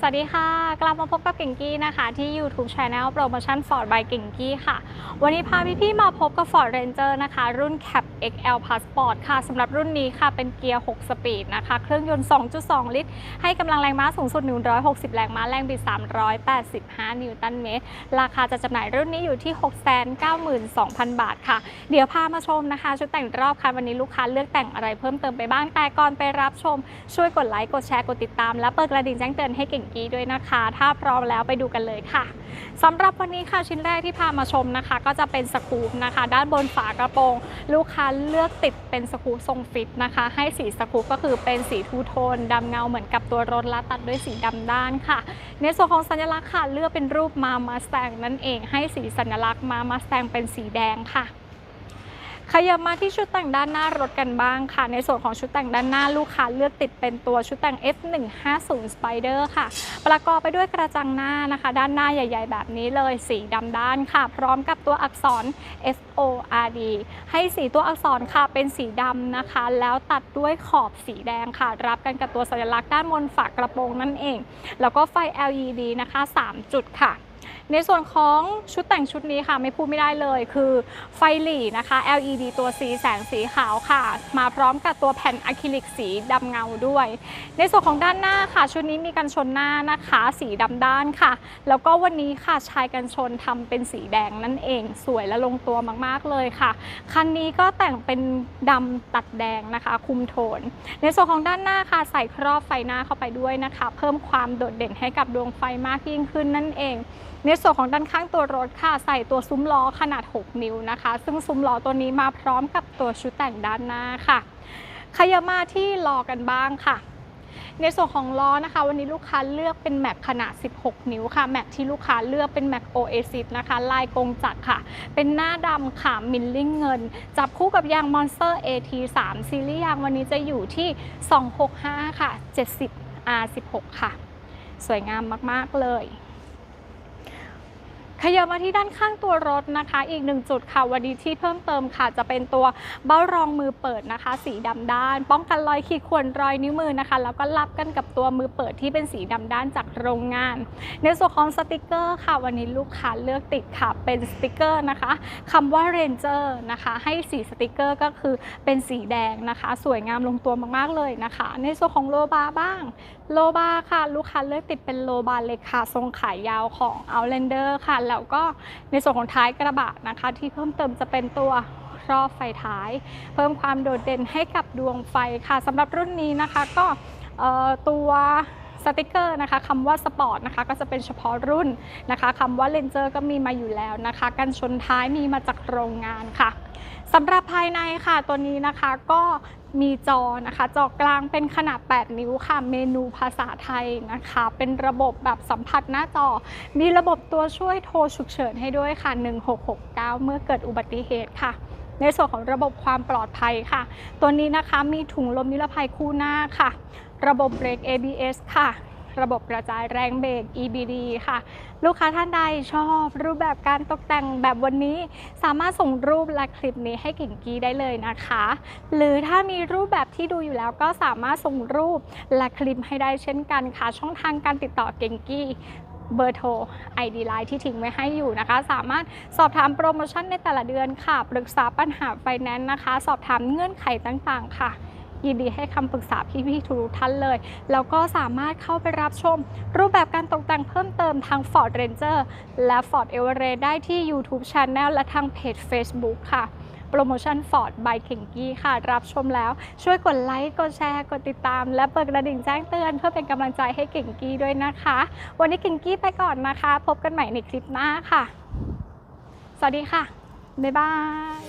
สวัสดีค่ะ กลับมาพบกับเก่งกี้นะคะที่ YouTube Channel Promotion Ford by เก่งกี้ค่ะ วันนี้พาพี่ๆมาพบกับ Ford Ranger นะคะ รุ่น Cap XL Passport ค่ะสำหรับรุ่นนี้ค่ะเป็นเกียร์ 6 สปีดนะคะ เครื่องยนต์ 2.2 ลิตร ให้กำลังแรงม้าสูงสุด 160 แรงม้าแรงบิด 385 นิวตันเมตร ราคาจะจำหน่ายรุ่นนี้อยู่ที่ 692,000 บาทค่ะ เดี๋ยวพามาชมนะคะ ชุดแต่งรอบคันวันนี้ลูกค้าเลือกแต่งอะไรเพิ่มเติมไปบ้างแต่ก่อนไปรับชมช่วยกดไลค์กดแชร์กดติดตาม และเปิดกระดิ่งแจ้งเตือนให้เก่งกี้ด้วยนะคะ ถ้าพร้อมแล้วไปดูกันเลยค่ะสำหรับวันนี้ค่ะชิ้นแรกที่พามาชมนะคะ ก็จะเป็นสกูปนะคะ ด้านบนฝากระโปรง ลูกค้าเลือกติดเป็นสกูปทรงฟิตนะคะ ให้สีสกูปก็คือเป็นสีทูโทนดำเงาเหมือนกับตัวรถและตัดด้วยสีดำด้านค่ะ ในส่วนของสัญลักษณ์ค่ะเลือกเป็นรูปมามาสแตงนั่นเองให้สีสัญลักษณ์มามาสแตงเป็นสีแดงค่ะ ขยับมาที่ชุดแต่งด้านหน้ารถกันบ้างค่ะ ในส่วนของชุดแต่งด้านหน้าลูกค้าเลือกติดเป็นตัวชุดแต่ง F150 Spider ค่ะ ประกอบไปด้วยกระจังหน้านะคะ ด้านหน้าใหญ่ ๆ แบบนี้เลยสีดำด้านค่ะ พร้อมกับตัวอักษร F O R D ให้สีตัวอักษรค่ะเป็นสีดำนะคะ แล้วตัดด้วยขอบสีแดงค่ะ รับกันกับตัวสัญลักษณ์ด้านบนฝากระโปรงนั่นเอง แล้วก็ไฟ LED นะคะ 3 จุดค่ะ ในส่วนของชุดแต่งชุดนี้ค่ะไม่พูดไม่ได้เลย คือไฟหลีนะคะ LED ตัวสีแสงสีขาวค่ะ มาพร้อมกับตัวแผ่นอะคริลิกสีดำเงาด้วย ในส่วนของด้านหน้าค่ะ ชุดนี้มีกันชนหน้านะคะ สีดำด้านค่ะ แล้วก็วันนี้ค่ะชายกันชนทำเป็นสีแดงนั่นเอง สวยและลงตัวมากๆเลยค่ะ คันนี้ก็แต่งเป็นดำตัดแดงนะคะ คุมโทน ในส่วนของด้านหน้าค่ะใส่ครอบไฟหน้าเข้าไปด้วยนะคะ เพิ่มความโดดเด่นให้กับดวงไฟมากยิ่งขึ้นนั่นเอง ในส่วนของด้านข้างตัวรถค่ะ ใส่ตัวซุ้มล้อขนาด 6 นิ้วนะคะ ซึ่งซุ้มล้อตัวนี้มาพร้อมกับตัวชุดแต่งด้านหน้าค่ะ ขยมาที่ล้อกันบ้างค่ะในส่วนของล้อนะคะ วันนี้ลูกค้าเลือกเป็นแม็กขนาด 16 นิ้วค่ะ แม็กที่ลูกค้าเลือกเป็นแม็ก Oasis นะคะ ลายกงจักรค่ะ เป็นหน้าดำค่ะ มิลลิ่งเงิน จับคู่กับยาง Monster AT3 ซีรีส์ยางวันนี้จะอยู่ที่ 265 ค่ะ 70 R16 ค่ะ สวยงามมาก ๆ เลย ขยับมาที่ด้านข้างตัวรถนะคะ อีกหนึ่งจุดค่ะวันนี้ที่เพิ่มเติมค่ะ จะเป็นตัวเบ้ารองมือเปิดนะคะ สีดำด้าน ป้องกันรอยขีดข่วนรอยนิ้วมือนะคะ แล้วก็รับกันกับตัวมือเปิดที่เป็นสีดำด้านจากโรงงาน ในส่วนของสติกเกอร์ค่ะ วันนี้ลูกค้าเลือกติดค่ะเป็นสติกเกอร์นะคะคำว่า Ranger นะคะ ให้สีสติกเกอร์ก็คือเป็นสีแดงนะคะ สวยงามลงตัวมากๆเลยนะคะ ในส่วนของโลบาร์บ้างโลบาร์ค่ะ ลูกค้าเลือกติดเป็นโลบาร์เล็กค่ะทรงขายยาวของ Outlander ค่ะแล้วก็ในส่วนของท้ายกระบะนะคะ ที่เพิ่มเติมจะเป็นตัวครอบไฟท้าย เพิ่มความโดดเด่นให้กับดวงไฟค่ะสำหรับรุ่นนี้นะคะก็ตัว สติกเกอร์นะคะคำว่าสปอร์ตนะคะก็จะเป็นเฉพาะรุ่นนะคะคำว่าเลนเจอร์ก็มีมาอยู่แล้วนะคะกันชนท้ายมีมาจากโรงงานค่ะสำหรับภายในค่ะตัวนี้นะคะก็มีจอนะคะ จอกลางเป็นขนาด 8 นิ้วค่ะ เมนูภาษาไทยนะคะ เป็นระบบแบบสัมผัสหน้าจอ มีระบบตัวช่วยโทรฉุกเฉินให้ด้วยค่ะ 1669 เมื่อเกิดอุบัติเหตุค่ะ ในส่วนของระบบความปลอดภัยค่ะ ตัวนี้นะคะมีถุงลมนิรภัยคู่หน้าค่ะ ระบบเบรก ABS ค่ะ ระบบกระจายแรงเบรก EBD ค่ะ ลูกค้าท่านใดชอบรูปแบบการตกแต่งแบบวันนี้ สามารถส่งรูปและคลิปนี้ให้เก่งกี้ได้เลยนะคะ หรือถ้ามีรูปแบบที่ดูอยู่แล้วก็สามารถส่งรูปและคลิปให้ได้เช่นกันค่ะ ช่องทางการติดต่อเก่งกี้เบอร์โทร ID Line ที่ทิ้งไว้ให้อยู่นะคะ สามารถสอบถามโปรโมชั่นในแต่ละเดือนค่ะ ปรึกษาปัญหาไฟแนนซ์นะคะ สอบถามเงื่อนไขต่างๆ ค่ะ ยินดีให้คำปรึกษาพี่ๆทุกท่านเลย แล้วก็สามารถเข้าไปรับชม รูปแบบการตกแต่งเพิ่มเติมทาง Ford Ranger และ Ford Everest ได้ที่ YouTube Channel และทางเพจ Facebook ค่ะโปรโมชั่น Ford by เข่งกี้ค่ะ รับชมแล้วช่วยกดไลค์ กดแชร์ กดติดตาม และเปิดกระดิ่งแจ้งเตือนเพื่อเป็นกำลังใจให้เก่งกี้ด้วยนะคะ วันนี้เก่งกี้ไปก่อนนะคะ พบกันใหม่ในคลิปหน้าค่ะ สวัสดีค่ะ บ๊ายบาย